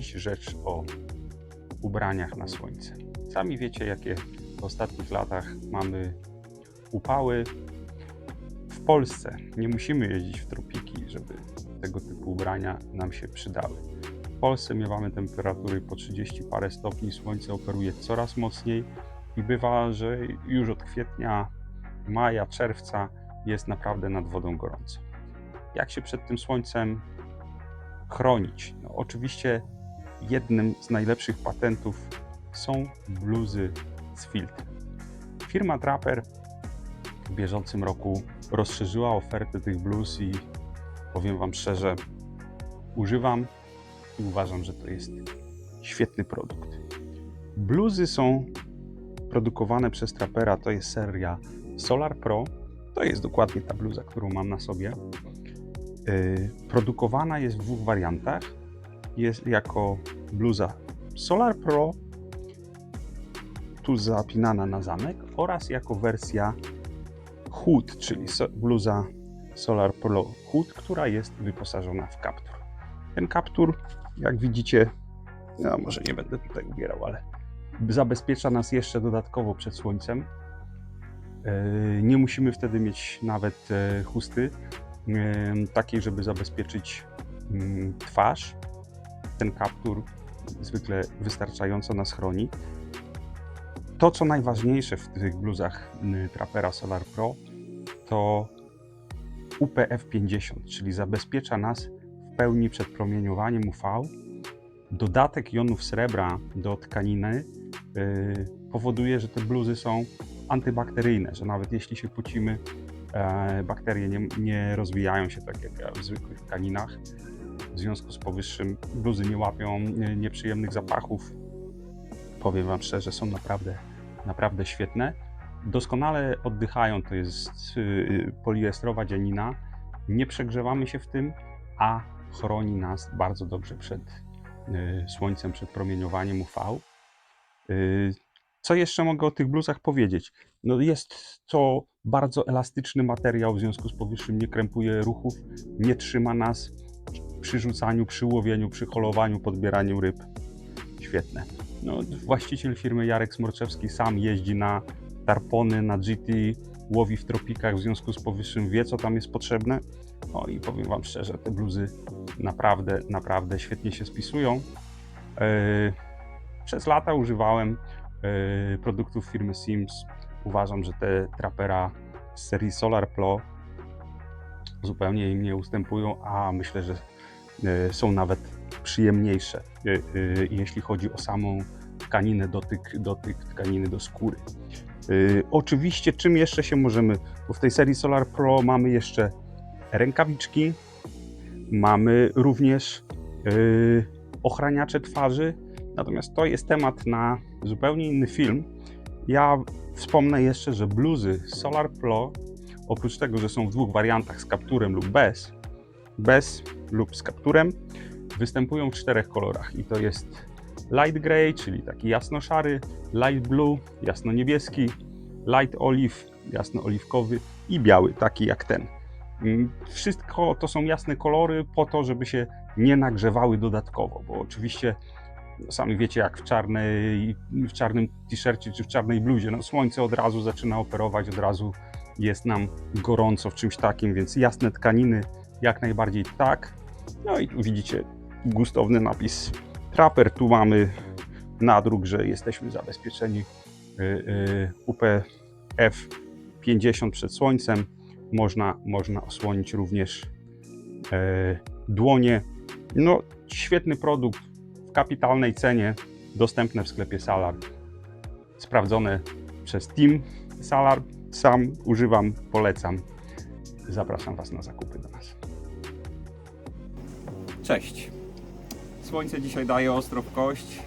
rzecz o ubraniach na słońce. Sami wiecie, jakie w ostatnich latach mamy upały. W Polsce nie musimy jeździć w tropiki, żeby tego typu ubrania nam się przydały. W Polsce miewamy temperatury po 30 parę stopni, słońce operuje coraz mocniej i bywa, że już od kwietnia, maja, czerwca jest naprawdę nad wodą gorąco. Jak się przed tym słońcem chronić? No, oczywiście jednym z najlepszych patentów są bluzy z filtrem. Firma Trapper w bieżącym roku rozszerzyła ofertę tych bluz i powiem Wam szczerze, używam i uważam, że to jest świetny produkt. Bluzy są produkowane przez Trapera, to jest seria Solar Pro. To jest dokładnie ta bluza, którą mam na sobie. Yy, produkowana jest w dwóch wariantach. Jest jako bluza Solar Pro, tu zapinana na zamek, oraz jako wersja Hood, czyli bluza Solar Pro Hood, która jest wyposażona w kaptur. Ten kaptur, jak widzicie, no może nie będę tutaj ubierał, ale zabezpiecza nas jeszcze dodatkowo przed słońcem. Yy, Nie musimy wtedy mieć nawet e, chusty yy, takiej, żeby zabezpieczyć mm, twarz. Ten kaptur zwykle wystarczająco nas chroni. To, co najważniejsze w tych bluzach Trapera Solar Pro, to UPF 50, czyli zabezpiecza nas w pełni przed promieniowaniem UV. Dodatek jonów srebra do tkaniny y, powoduje, że te bluzy są antybakteryjne, że nawet jeśli się pocimy, e, bakterie nie, nie rozwijają się tak jak w zwykłych tkaninach. W związku z powyższym bluzy nie łapią e, nieprzyjemnych zapachów. Powiem Wam szczerze, są naprawdę, naprawdę świetne. Doskonale oddychają, to jest y, poliestrowa dzianina. Nie przegrzewamy się w tym, a chroni nas bardzo dobrze przed y, słońcem, przed promieniowaniem UV. Co jeszcze mogę o tych bluzach powiedzieć? No jest to bardzo elastyczny materiał, w związku z powyższym nie krępuje ruchów, nie trzyma nas przy rzucaniu, przy łowieniu, przy holowaniu, podbieraniu ryb. Świetne. No, właściciel firmy Jarek Smorczewski sam jeździ na tarpony, na GT, łowi w tropikach, w związku z powyższym wie, co tam jest potrzebne. No i powiem Wam szczerze, te bluzy naprawdę, naprawdę świetnie się spisują. Yy, Przez lata używałem yy, produktów firmy Sims. Uważam, że te trapera z serii Solar Pro zupełnie im nie ustępują, a myślę, że są nawet przyjemniejsze, yy, yy, jeśli chodzi o samą tkaninę, dotyk, dotyk tkaniny do skóry. Oczywiście, czym jeszcze się możemy, bo w tej serii Solar Pro mamy jeszcze rękawiczki, mamy również ochraniacze twarzy, natomiast to jest temat na zupełnie inny film. Ja wspomnę jeszcze, że bluzy Solar Pro, oprócz tego, że są w dwóch wariantach z kapturem lub bez, bez lub z kapturem, występują w czterech kolorach i to jest light gray, czyli taki jasno-szary, light blue, jasno-niebieski, light olive, jasno-oliwkowy i biały, taki jak ten. Mm, Wszystko to są jasne kolory po to, żeby się nie nagrzewały dodatkowo, bo oczywiście no, sami wiecie, jak w, czarnej, w czarnym t-shircie czy w czarnej bluzie, no słońce od razu zaczyna operować, od razu jest nam gorąco w czymś takim, więc jasne tkaniny jak najbardziej tak. No i tu widzicie gustowny napis Trapper. Tu mamy nadruk, że jesteśmy zabezpieczeni y, y, UPF 50 przed słońcem. Można, można osłonić również e, dłonie. No, świetny produkt w kapitalnej cenie, dostępne w sklepie Salar. Sprawdzone przez Team Salar. Sam używam, polecam. Zapraszam Was na zakupy do nas. Cześć. Słońce dzisiaj daje ostro w kość.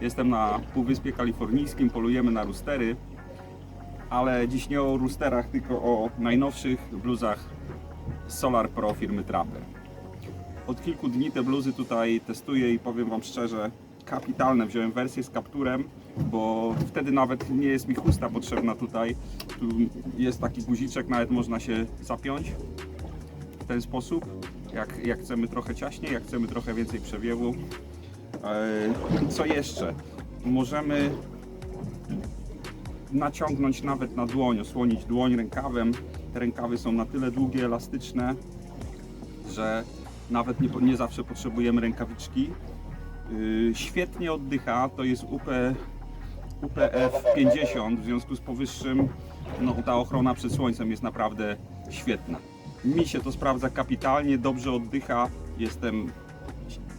Jestem na Półwyspie Kalifornijskim, polujemy na rustery. Ale dziś nie o rusterach, tylko o najnowszych bluzach Solar Pro firmy Trapper. Od kilku dni te bluzy tutaj testuję i powiem Wam szczerze, kapitalne. Wziąłem wersję z kapturem, bo wtedy nawet nie jest mi chusta potrzebna tutaj. Tu jest taki guziczek, nawet można się zapiąć w ten sposób. Jak, jak chcemy trochę ciaśniej, jak chcemy trochę więcej przewiewu. E, Co jeszcze? Możemy naciągnąć nawet na dłoń, osłonić dłoń rękawem. Te rękawy są na tyle długie, elastyczne, że nawet nie, nie zawsze potrzebujemy rękawiczki. Yy, Świetnie oddycha, to jest UP, UPF 50, w związku z powyższym no, ta ochrona przed słońcem jest naprawdę świetna. Mi się to sprawdza kapitalnie, dobrze oddycha, jestem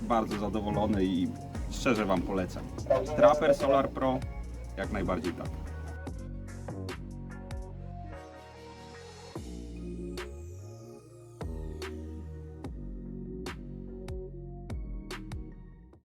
bardzo zadowolony i szczerze Wam polecam. Trapper Solar Pro jak najbardziej tak.